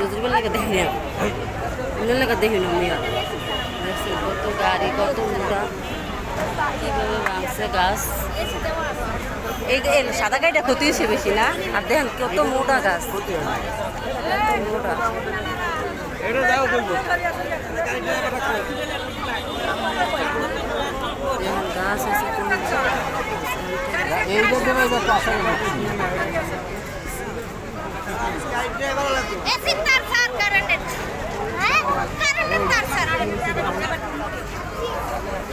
নজরুলের লেগে দেখি না অন্যের লেগে দেখি না আমি কত গাড়ি কত মোটা কীভাবে ভাঙছে গাছ। এই সাদা গাড়িটা ক্ষতি হয়েছে বেশি না? আর দেখেন কত মোটা গাছ। মোটা গাছ আছে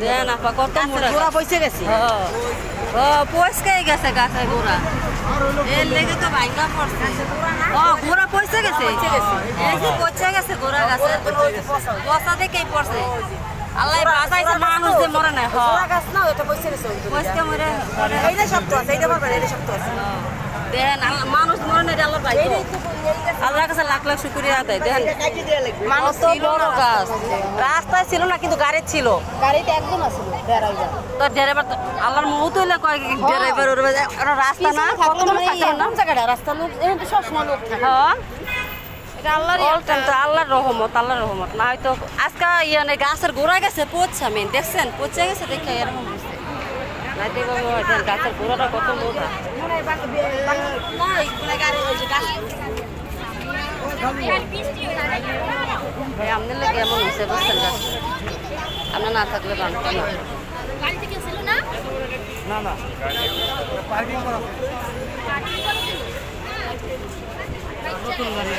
দেন আপা কত গোড়া পয়সা গেছে। পয়সকাই গেছে গাছের গোড়া। এর লেগে তো ভাঙ্গা পড়ছে। ও গোড়া পয়সা গেছে? এই যে পচে গেছে গোড়া গাছে। পচা দেখেই পড়ছে। আল্লাহ বাঁচাইছে মানুষ যে মরে না গোড়া গাছ না ওটা পয়সা গেছে পয়সা মরে এইটা শক্ত আছে এইটা পারবেন এইটা শক্ত আছে। দেখেন মানুষ মরে না এটা ভাই আল্লাহর কাছে লাখ লাখ শুক্রিয়া দেয় দেখেন। মানুষ কত বড় গাছ রাস্তায় ছিল না কিন্তু গাড়ি ছিল। গাড়িতে একদম ড্রাইভার তো ড্রাইভার তো আল্লাহর মৌত হইলে কয় ড্রাইভার ওর রাস্তা না? কত মানুষ থাকে না। জায়গাটা রাস্তা লোক তো সবসময় লোক থাকে। হ্যাঁ। তো আল্লাহর রহমত আল্লাহর রহমত। না হয়তো আজকে ইয়ে গাছের গোড়া গেছে পচছে আমি দেখছেন? পচে গেছে দেখে এরকম গাছের গোড়াটা কত মোটা। আপনার লোক এমন হয়েছে? বুঝছেন আপনার না থাকলে বানতো না। গাড়ি থেকে ছিল না? না না। পার্কিং করা নতুন গাড়ি।